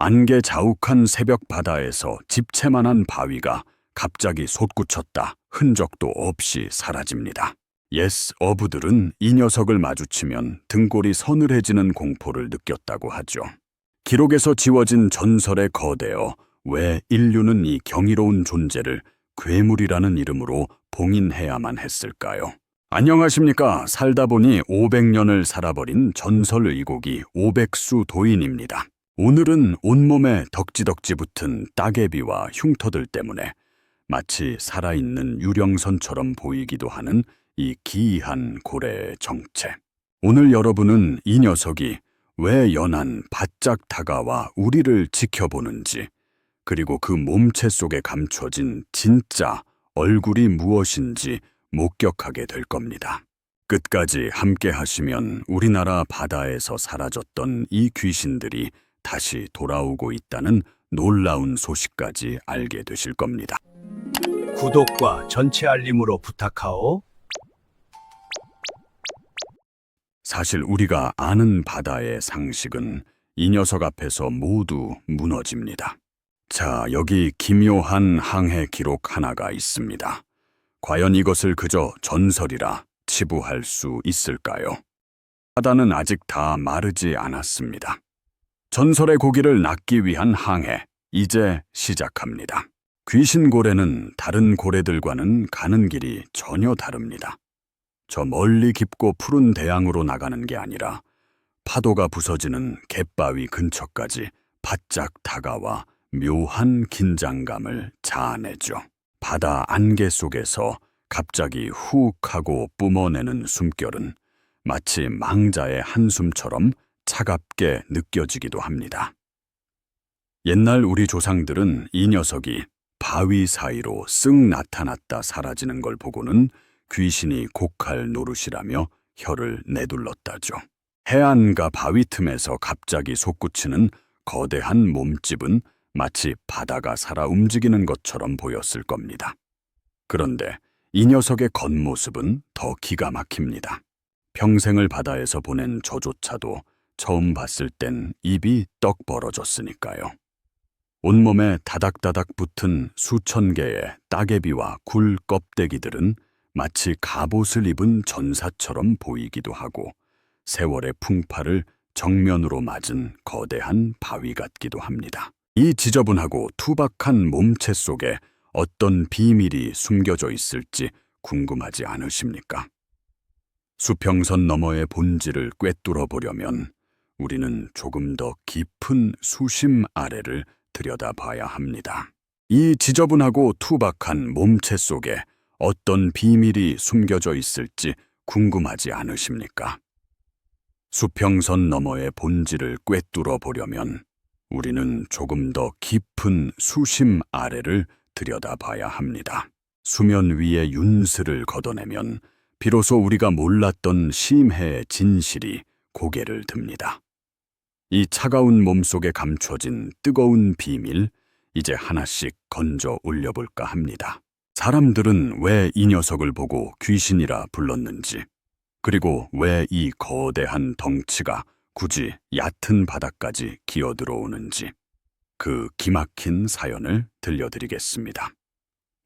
안개 자욱한 새벽 바다에서 집채만한 바위가 갑자기 솟구쳤다 흔적도 없이 사라집니다. 예스 어부들은 이 녀석을 마주치면 등골이 서늘해지는 공포를 느꼈다고 하죠. 기록에서 지워진 전설에 거대어 왜 인류는 이 경이로운 존재를 괴물이라는 이름으로 봉인해야만 했을까요? 안녕하십니까. 살다 보니 500년을 살아버린 전설 의고기 오백수 도인입니다. 오늘은 온몸에 덕지덕지 붙은 따개비와 흉터들 때문에 마치 살아있는 유령선처럼 보이기도 하는 이 기이한 고래의 정체. 오늘 여러분은 이 녀석이 왜 연한 바짝 다가와 우리를 지켜보는지, 그리고 그 몸체 속에 감춰진 진짜 얼굴이 무엇인지 목격하게 될 겁니다. 끝까지 함께 하시면 우리나라 바다에서 사라졌던 이 귀신들이 다시 돌아오고 있다는 놀라운 소식까지 알게 되실 겁니다. 구독과 전체 알림으로 부탁하오. 사실 우리가 아는 바다의 상식은 이 녀석 앞에서 모두 무너집니다. 자, 여기 기묘한 항해 기록 하나가 있습니다. 과연 이것을 그저 전설이라 치부할 수 있을까요? 바다는 아직 다 마르지 않았습니다. 전설의 고기를 낚기 위한 항해, 이제 시작합니다. 귀신 고래는 다른 고래들과는 가는 길이 전혀 다릅니다. 저 멀리 깊고 푸른 대양으로 나가는 게 아니라 파도가 부서지는 갯바위 근처까지 바짝 다가와 묘한 긴장감을 자아내죠. 바다 안개 속에서 갑자기 훅 하고 뿜어내는 숨결은 마치 망자의 한숨처럼 차갑게 느껴지기도 합니다. 옛날 우리 조상들은 이 녀석이 바위 사이로 쓱 나타났다 사라지는 걸 보고는 귀신이 곡할 노릇이라며 혀를 내둘렀다죠. 해안가 바위 틈에서 갑자기 솟구치는 거대한 몸집은 마치 바다가 살아 움직이는 것처럼 보였을 겁니다. 그런데 이 녀석의 겉모습은 더 기가 막힙니다. 평생을 바다에서 보낸 저조차도 처음 봤을 땐 입이 떡 벌어졌으니까요. 온몸에 다닥다닥 붙은 수천 개의 따개비와 굴 껍데기들은 마치 갑옷을 입은 전사처럼 보이기도 하고 세월의 풍파를 정면으로 맞은 거대한 바위 같기도 합니다. 이 지저분하고 투박한 몸체 속에 어떤 비밀이 숨겨져 있을지 궁금하지 않으십니까? 수평선 너머의 본질을 꿰뚫어 보려면 우리는 조금 더 깊은 수심 아래를 들여다봐야 합니다. 이 지저분하고 투박한 몸체 속에 어떤 비밀이 숨겨져 있을지 궁금하지 않으십니까? 수평선 너머의 본질을 꿰뚫어 보려면 우리는 조금 더 깊은 수심 아래를 들여다봐야 합니다. 수면 위의 윤슬을 걷어내면 비로소 우리가 몰랐던 심해의 진실이 고개를 듭니다. 이 차가운 몸속에 감춰진 뜨거운 비밀, 이제 하나씩 건져 올려볼까 합니다. 사람들은 왜 이 녀석을 보고 귀신이라 불렀는지, 그리고 왜 이 거대한 덩치가 굳이 얕은 바닥까지 기어들어오는지, 그 기막힌 사연을 들려드리겠습니다.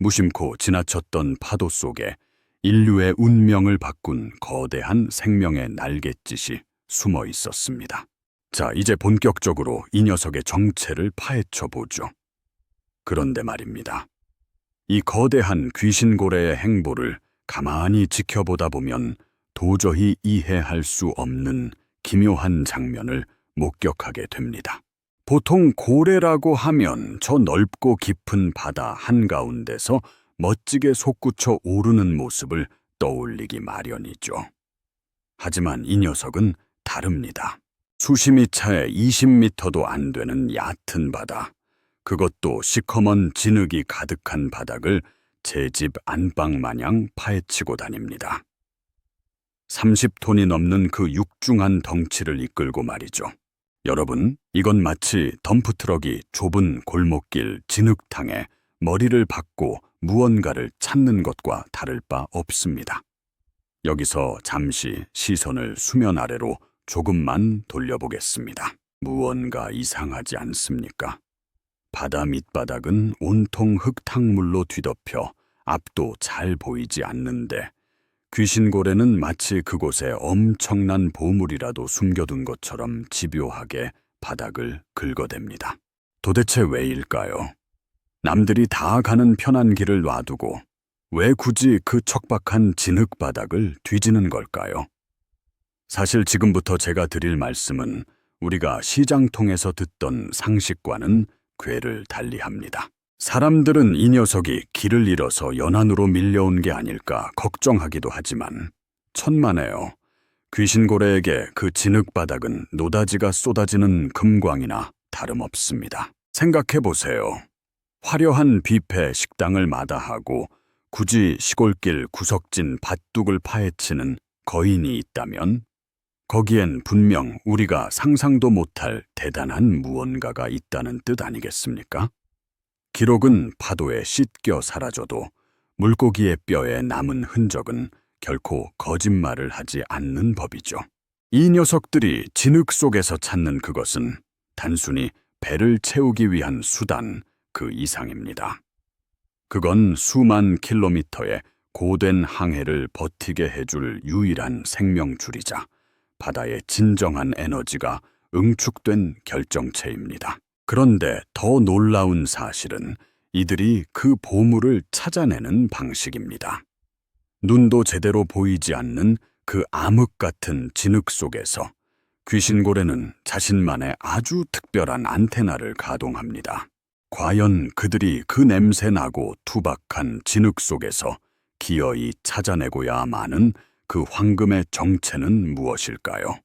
무심코 지나쳤던 파도 속에 인류의 운명을 바꾼 거대한 생명의 날갯짓이 숨어 있었습니다. 자, 이제 본격적으로 이 녀석의 정체를 파헤쳐 보죠. 그런데 말입니다. 이 거대한 귀신고래의 행보를 가만히 지켜보다 보면 도저히 이해할 수 없는 기묘한 장면을 목격하게 됩니다. 보통 고래라고 하면 저 넓고 깊은 바다 한가운데서 멋지게 솟구쳐 오르는 모습을 떠올리기 마련이죠. 하지만 이 녀석은 다릅니다. 수심이 차에 20미터도 안 되는 얕은 바다, 그것도 시커먼 진흙이 가득한 바닥을 제 집 안방 마냥 파헤치고 다닙니다. 30톤이 넘는 그 육중한 덩치를 이끌고 말이죠. 여러분, 이건 마치 덤프트럭이 좁은 골목길 진흙탕에 머리를 박고 무언가를 찾는 것과 다를 바 없습니다. 여기서 잠시 시선을 수면 아래로 조금만 돌려보겠습니다. 무언가 이상하지 않습니까? 바다 밑바닥은 온통 흙탕물로 뒤덮여 앞도 잘 보이지 않는데 귀신고래는 마치 그곳에 엄청난 보물이라도 숨겨둔 것처럼 집요하게 바닥을 긁어댑니다. 도대체 왜일까요? 남들이 다 가는 편한 길을 놔두고 왜 굳이 그 척박한 진흙 바닥을 뒤지는 걸까요? 사실 지금부터 제가 드릴 말씀은 우리가 시장통에서 듣던 상식과는 궤를 달리합니다. 사람들은 이 녀석이 길을 잃어서 연안으로 밀려온 게 아닐까 걱정하기도 하지만 천만에요. 귀신고래에게 그 진흙 바닥은 노다지가 쏟아지는 금광이나 다름없습니다. 생각해 보세요. 화려한 뷔페 식당을 마다하고 굳이 시골길 구석진 밭둑을 파헤치는 거인이 있다면 거기엔 분명 우리가 상상도 못할 대단한 무언가가 있다는 뜻 아니겠습니까? 기록은 파도에 씻겨 사라져도 물고기의 뼈에 남은 흔적은 결코 거짓말을 하지 않는 법이죠. 이 녀석들이 진흙 속에서 찾는 그것은 단순히 배를 채우기 위한 수단 그 이상입니다. 그건 수만 킬로미터의 고된 항해를 버티게 해줄 유일한 생명줄이자 바다의 진정한 에너지가 응축된 결정체입니다. 그런데 더 놀라운 사실은 이들이 그 보물을 찾아내는 방식입니다. 눈도 제대로 보이지 않는 그 암흑 같은 진흙 속에서 귀신고래는 자신만의 아주 특별한 안테나를 가동합니다. 과연 그들이 그 냄새 나고 투박한 진흙 속에서 기어이 찾아내고야 마는 그 황금의 정체는 무엇일까요?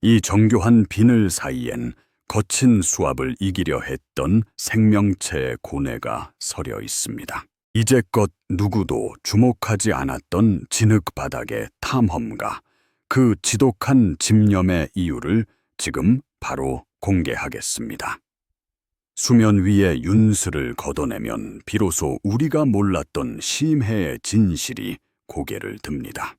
이 정교한 비늘 사이엔 거친 수압을 이기려 했던 생명체의 고뇌가 서려 있습니다. 이제껏 누구도 주목하지 않았던 진흙 바닥의 탐험가, 그 지독한 집념의 이유를 지금 바로 공개하겠습니다. 수면 위에 윤슬을 걷어내면 비로소 우리가 몰랐던 심해의 진실이 고개를 듭니다.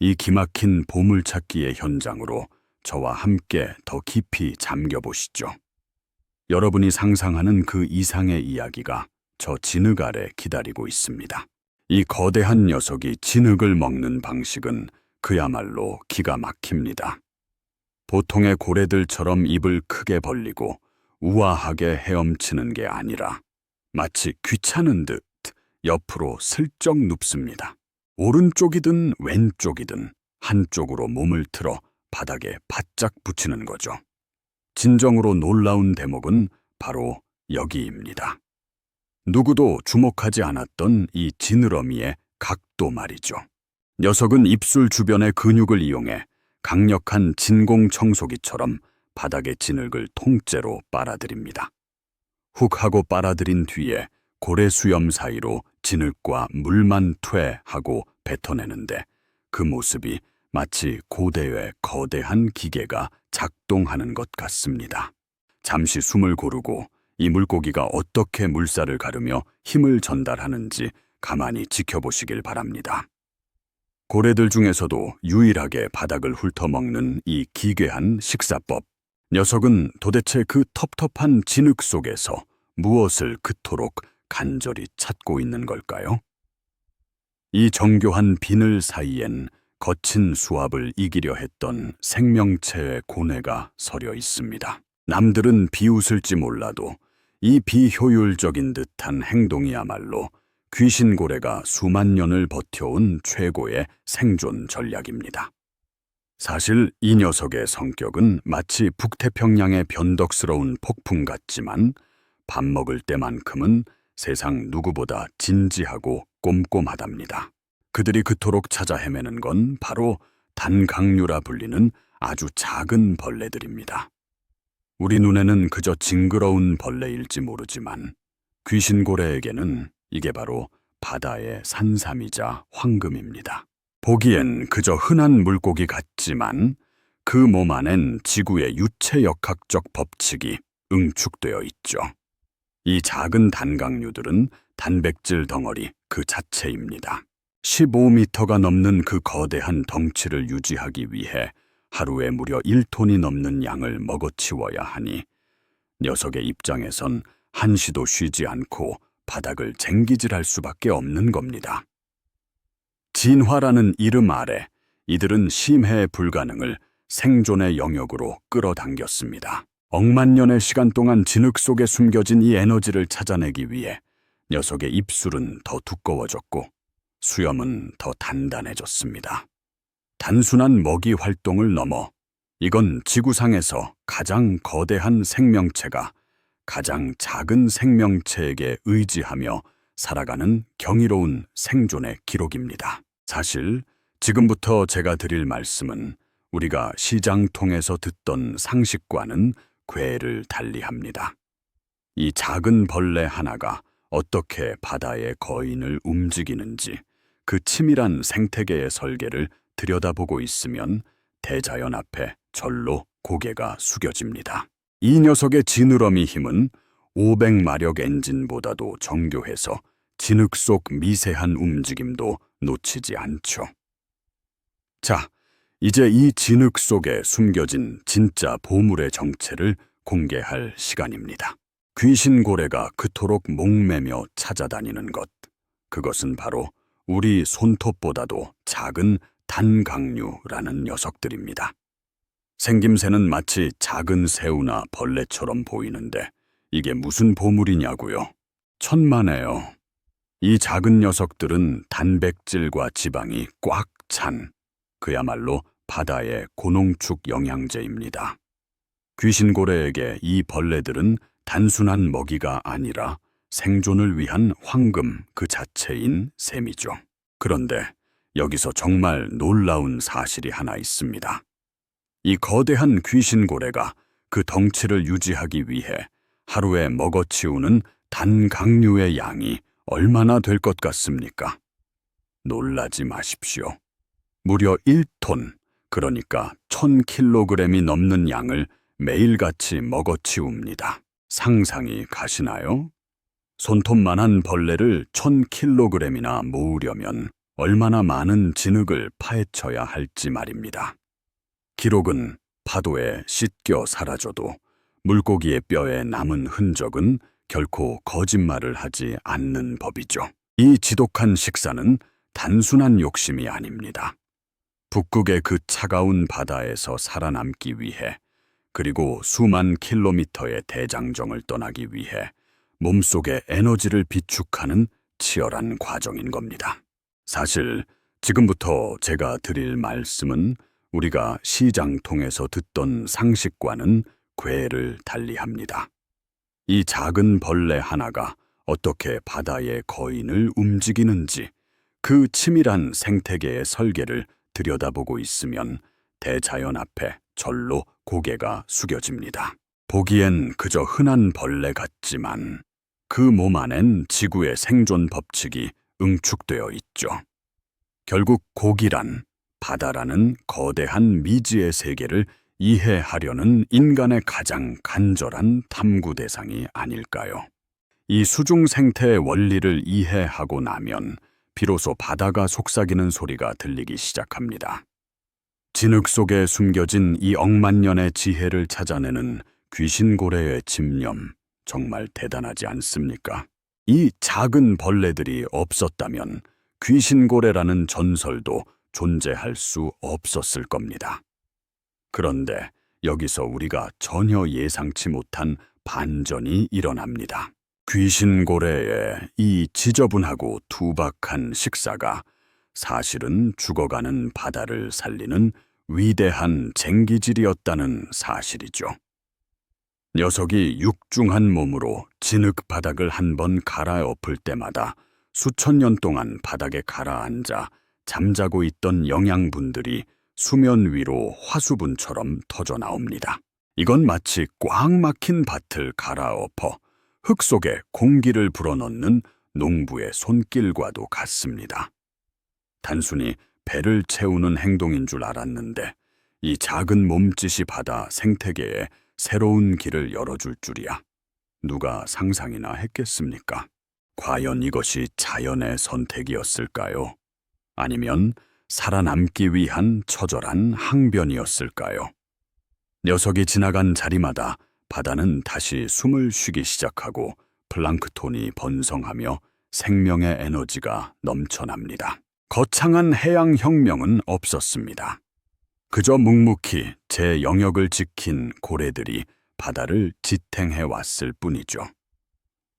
이 기막힌 보물찾기의 현장으로 저와 함께 더 깊이 잠겨보시죠. 여러분이 상상하는 그 이상의 이야기가 저 진흙 아래 기다리고 있습니다. 이 거대한 녀석이 진흙을 먹는 방식은 그야말로 기가 막힙니다. 보통의 고래들처럼 입을 크게 벌리고 우아하게 헤엄치는 게 아니라 마치 귀찮은 듯 옆으로 슬쩍 눕습니다. 오른쪽이든 왼쪽이든 한쪽으로 몸을 틀어 바닥에 바짝 붙이는 거죠. 진정으로 놀라운 대목은 바로 여기입니다. 누구도 주목하지 않았던 이 지느러미의 각도 말이죠. 녀석은 입술 주변의 근육을 이용해 강력한 진공 청소기처럼 바닥의 진흙을 통째로 빨아들입니다. 훅 하고 빨아들인 뒤에 고래 수염 사이로 진흙과 물만 퇴하고 뱉어내는데 그 모습이 마치 고대의 거대한 기계가 작동하는 것 같습니다. 잠시 숨을 고르고 이 물고기가 어떻게 물살을 가르며 힘을 전달하는지 가만히 지켜보시길 바랍니다. 고래들 중에서도 유일하게 바닥을 훑어먹는 이 기괴한 식사법. 녀석은 도대체 그 텁텁한 진흙 속에서 무엇을 그토록 간절히 찾고 있는 걸까요? 이 정교한 비늘 사이엔 거친 수압을 이기려 했던 생명체의 고뇌가 서려 있습니다. 남들은 비웃을지 몰라도 이 비효율적인 듯한 행동이야말로 귀신고래가 수만 년을 버텨온 최고의 생존 전략입니다. 사실 이 녀석의 성격은 마치 북태평양의 변덕스러운 폭풍 같지만 밥 먹을 때만큼은 세상 누구보다 진지하고 꼼꼼하답니다. 그들이 그토록 찾아 헤매는 건 바로 단강류라 불리는 아주 작은 벌레들입니다. 우리 눈에는 그저 징그러운 벌레일지 모르지만 귀신고래에게는 이게 바로 바다의 산삼이자 황금입니다. 보기엔 그저 흔한 물고기 같지만 그 몸 안엔 지구의 유체 역학적 법칙이 응축되어 있죠. 이 작은 단강류들은 단백질 덩어리 그 자체입니다. 15미터가 넘는 그 거대한 덩치를 유지하기 위해 하루에 무려 1톤이 넘는 양을 먹어치워야 하니 녀석의 입장에선 한시도 쉬지 않고 바닥을 쟁기질할 수밖에 없는 겁니다. 진화라는 이름 아래 이들은 심해 불가능을 생존의 영역으로 끌어당겼습니다. 억만 년의 시간 동안 진흙 속에 숨겨진 이 에너지를 찾아내기 위해 녀석의 입술은 더 두꺼워졌고 수염은 더 단단해졌습니다. 단순한 먹이 활동을 넘어 이건 지구상에서 가장 거대한 생명체가 가장 작은 생명체에게 의지하며 살아가는 경이로운 생존의 기록입니다. 사실 지금부터 제가 드릴 말씀은 우리가 시장 통해서 듣던 상식과는 궤를 달리합니다. 이 작은 벌레 하나가 어떻게 바다의 거인을 움직이는지 그 치밀한 생태계의 설계를 들여다보고 있으면 대자연 앞에 절로 고개가 숙여집니다. 이 녀석의 지느러미 힘은 500마력 엔진보다도 정교해서 진흙 속 미세한 움직임도 놓치지 않죠. 자, 이제 이 진흙 속에 숨겨진 진짜 보물의 정체를 공개할 시간입니다. 귀신고래가 그토록 목매며 찾아다니는 것. 그것은 바로 우리 손톱보다도 작은 단강류라는 녀석들입니다. 생김새는 마치 작은 새우나 벌레처럼 보이는데 이게 무슨 보물이냐고요? 천만에요. 이 작은 녀석들은 단백질과 지방이 꽉 찬 그야말로 바다의 고농축 영양제입니다. 귀신고래에게 이 벌레들은 단순한 먹이가 아니라 생존을 위한 황금 그 자체인 셈이죠. 그런데 여기서 정말 놀라운 사실이 하나 있습니다. 이 거대한 귀신고래가 그 덩치를 유지하기 위해 하루에 먹어치우는 단강류의 양이 얼마나 될 것 같습니까? 놀라지 마십시오. 무려 1톤, 그러니까 1000kg이 넘는 양을 매일같이 먹어치웁니다. 상상이 가시나요? 손톱만한 벌레를 1000kg이나 모으려면 얼마나 많은 진흙을 파헤쳐야 할지 말입니다. 기록은 파도에 씻겨 사라져도 물고기의 뼈에 남은 흔적은 결코 거짓말을 하지 않는 법이죠. 이 지독한 식사는 단순한 욕심이 아닙니다. 북극의 그 차가운 바다에서 살아남기 위해 그리고 수만 킬로미터의 대장정을 떠나기 위해 몸속의 에너지를 비축하는 치열한 과정인 겁니다. 사실 지금부터 제가 드릴 말씀은 우리가 시장 통해서 듣던 상식과는 궤를 달리합니다. 이 작은 벌레 하나가 어떻게 바다의 거인을 움직이는지 그 치밀한 생태계의 설계를 들여다보고 있으면 대자연 앞에 절로 고개가 숙여집니다. 보기엔 그저 흔한 벌레 같지만 그 몸 안엔 지구의 생존 법칙이 응축되어 있죠. 결국 고기란 바다라는 거대한 미지의 세계를 이해하려는 인간의 가장 간절한 탐구 대상이 아닐까요? 이 수중 생태의 원리를 이해하고 나면 비로소 바다가 속삭이는 소리가 들리기 시작합니다. 진흙 속에 숨겨진 이 억만 년의 지혜를 찾아내는 귀신고래의 집념 정말 대단하지 않습니까? 이 작은 벌레들이 없었다면 귀신고래라는 전설도 존재할 수 없었을 겁니다. 그런데 여기서 우리가 전혀 예상치 못한 반전이 일어납니다. 귀신고래의 이 지저분하고 투박한 식사가 사실은 죽어가는 바다를 살리는 위대한 쟁기질이었다는 사실이죠. 녀석이 육중한 몸으로 진흙 바닥을 한 번 갈아엎을 때마다 수천 년 동안 바닥에 가라앉아 잠자고 있던 영양분들이 수면 위로 화수분처럼 터져 나옵니다. 이건 마치 꽉 막힌 밭을 갈아엎어 흙 속에 공기를 불어넣는 농부의 손길과도 같습니다. 단순히 배를 채우는 행동인 줄 알았는데 이 작은 몸짓이 바다 생태계에 새로운 길을 열어줄 줄이야. 누가 상상이나 했겠습니까? 과연 이것이 자연의 선택이었을까요? 아니면 살아남기 위한 처절한 항변이었을까요? 녀석이 지나간 자리마다 바다는 다시 숨을 쉬기 시작하고 플랑크톤이 번성하며 생명의 에너지가 넘쳐납니다. 거창한 해양 혁명은 없었습니다. 그저 묵묵히 제 영역을 지킨 고래들이 바다를 지탱해 왔을 뿐이죠.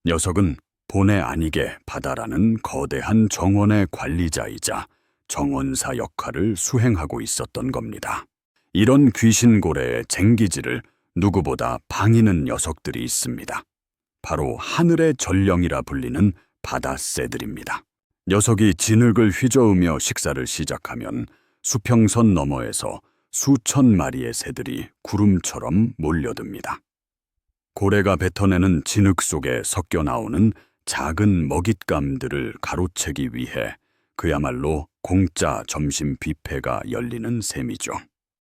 녀석은 본의 아니게 바다라는 거대한 정원의 관리자이자 정원사 역할을 수행하고 있었던 겁니다. 이런 귀신고래의 쟁기질을 누구보다 방이는 녀석들이 있습니다. 바로 하늘의 전령이라 불리는 바다새들입니다. 녀석이 진흙을 휘저으며 식사를 시작하면 수평선 너머에서 수천 마리의 새들이 구름처럼 몰려듭니다. 고래가 뱉어내는 진흙 속에 섞여 나오는 작은 먹잇감들을 가로채기 위해 그야말로 공짜 점심 뷔페가 열리는 셈이죠.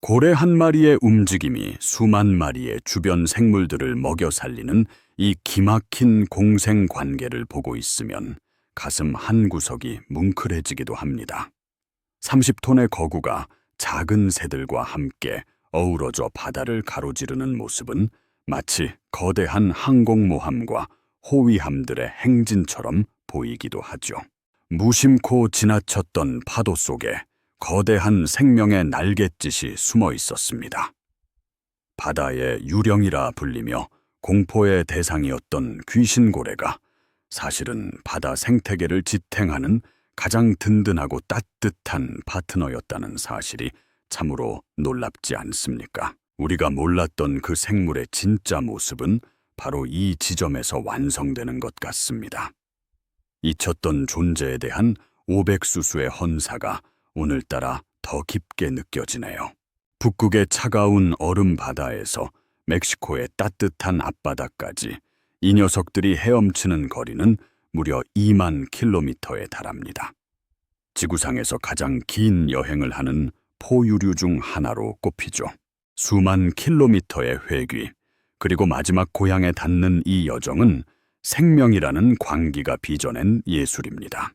고래 한 마리의 움직임이 수만 마리의 주변 생물들을 먹여 살리는 이 기막힌 공생 관계를 보고 있으면 가슴 한 구석이 뭉클해지기도 합니다. 30톤의 거구가 작은 새들과 함께 어우러져 바다를 가로지르는 모습은 마치 거대한 항공모함과 호위함들의 행진처럼 보이기도 하죠. 무심코 지나쳤던 파도 속에 거대한 생명의 날갯짓이 숨어 있었습니다. 바다의 유령이라 불리며 공포의 대상이었던 귀신고래가 사실은 바다 생태계를 지탱하는 가장 든든하고 따뜻한 파트너였다는 사실이 참으로 놀랍지 않습니까? 우리가 몰랐던 그 생물의 진짜 모습은 바로 이 지점에서 완성되는 것 같습니다. 잊혔던 존재에 대한 오백수수의 헌사가 오늘따라 더 깊게 느껴지네요. 북극의 차가운 얼음 바다에서 멕시코의 따뜻한 앞바다까지 이 녀석들이 헤엄치는 거리는 무려 2만 킬로미터에 달합니다. 지구상에서 가장 긴 여행을 하는 포유류 중 하나로 꼽히죠. 수만 킬로미터의 회귀, 그리고 마지막 고향에 닿는 이 여정은 생명이라는 광기가 빚어낸 예술입니다.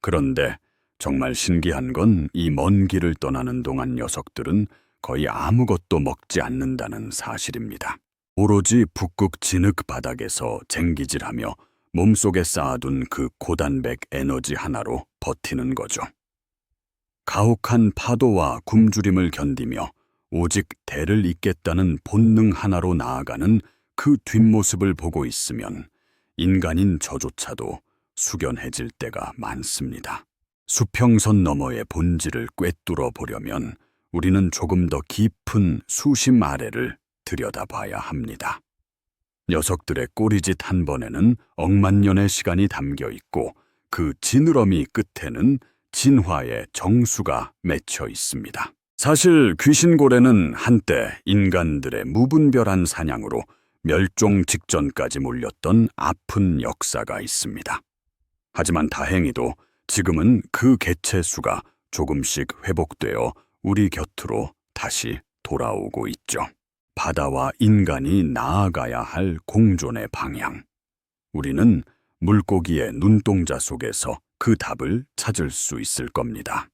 그런데 정말 신기한 건 이 먼 길을 떠나는 동안 녀석들은 거의 아무것도 먹지 않는다는 사실입니다. 오로지 북극 진흙 바닥에서 쟁기질하며 몸속에 쌓아둔 그 고단백 에너지 하나로 버티는 거죠. 가혹한 파도와 굶주림을 견디며 오직 대를 잇겠다는 본능 하나로 나아가는 그 뒷모습을 보고 있으면 인간인 저조차도 숙연해질 때가 많습니다. 수평선 너머의 본질을 꿰뚫어 보려면 우리는 조금 더 깊은 수심 아래를 들여다봐야 합니다. 녀석들의 꼬리짓 한 번에는 억만 년의 시간이 담겨 있고 그 지느러미 끝에는 진화의 정수가 맺혀 있습니다. 사실 귀신고래는 한때 인간들의 무분별한 사냥으로 멸종 직전까지 몰렸던 아픈 역사가 있습니다. 하지만 다행히도 지금은 그 개체 수가 조금씩 회복되어 우리 곁으로 다시 돌아오고 있죠. 바다와 인간이 나아가야 할 공존의 방향. 우리는 물고기의 눈동자 속에서 그 답을 찾을 수 있을 겁니다.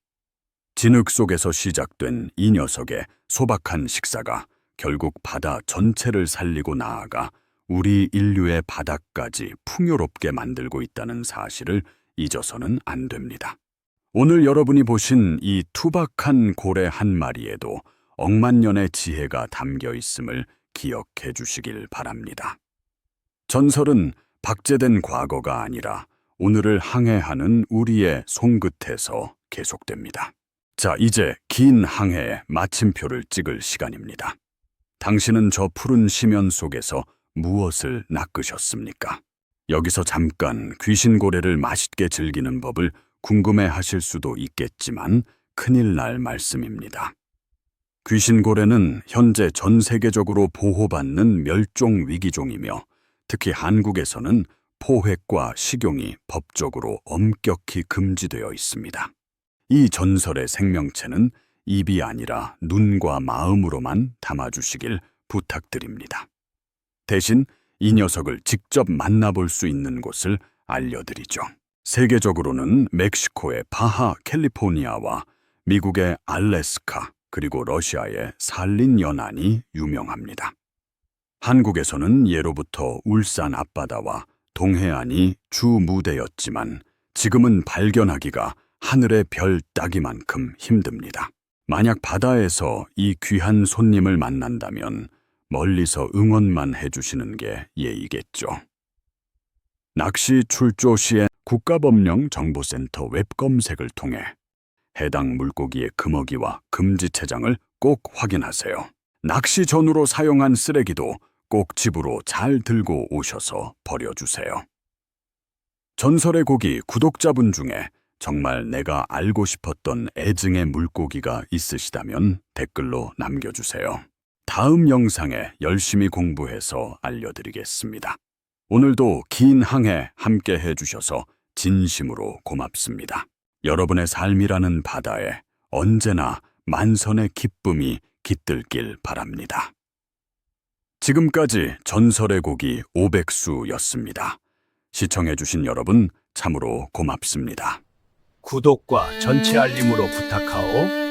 진흙 속에서 시작된 이 녀석의 소박한 식사가 결국 바다 전체를 살리고 나아가 우리 인류의 바다까지 풍요롭게 만들고 있다는 사실을 잊어서는 안 됩니다. 오늘 여러분이 보신 이 투박한 고래 한 마리에도 억만 년의 지혜가 담겨 있음을 기억해 주시길 바랍니다. 전설은 박제된 과거가 아니라 오늘을 항해하는 우리의 손끝에서 계속됩니다. 자, 이제 긴 항해의 마침표를 찍을 시간입니다. 당신은 저 푸른 심연 속에서 무엇을 낚으셨습니까? 여기서 잠깐 귀신고래를 맛있게 즐기는 법을 궁금해 하실 수도 있겠지만 큰일 날 말씀입니다. 귀신고래는 현재 전 세계적으로 보호받는 멸종 위기종이며 특히 한국에서는 포획과 식용이 법적으로 엄격히 금지되어 있습니다. 이 전설의 생명체는 입이 아니라 눈과 마음으로만 담아주시길 부탁드립니다. 대신 이 녀석을 직접 만나볼 수 있는 곳을 알려드리죠. 세계적으로는 멕시코의 바하 캘리포니아와 미국의 알래스카 그리고 러시아의 산린 연안이 유명합니다. 한국에서는 예로부터 울산 앞바다와 동해안이 주 무대였지만 지금은 발견하기가 하늘의 별 따기만큼 힘듭니다. 만약 바다에서 이 귀한 손님을 만난다면 멀리서 응원만 해주시는 게 예의겠죠. 낚시 출조 시에 국가법령 정보센터 웹 검색을 통해 해당 물고기의 금어기와 금지체장을 꼭 확인하세요. 낚시 전후로 사용한 쓰레기도 꼭 집으로 잘 들고 오셔서 버려주세요. 전설의 고기 구독자분 중에 정말 내가 알고 싶었던 애증의 물고기가 있으시다면 댓글로 남겨주세요. 다음 영상에 열심히 공부해서 알려드리겠습니다. 오늘도 긴 항해 함께 해주셔서 진심으로 고맙습니다. 여러분의 삶이라는 바다에 언제나 만선의 기쁨이 깃들길 바랍니다. 지금까지 전설의 고기 오백수였습니다. 시청해주신 여러분 참으로 고맙습니다. 구독과 전체 알림으로 부탁하오.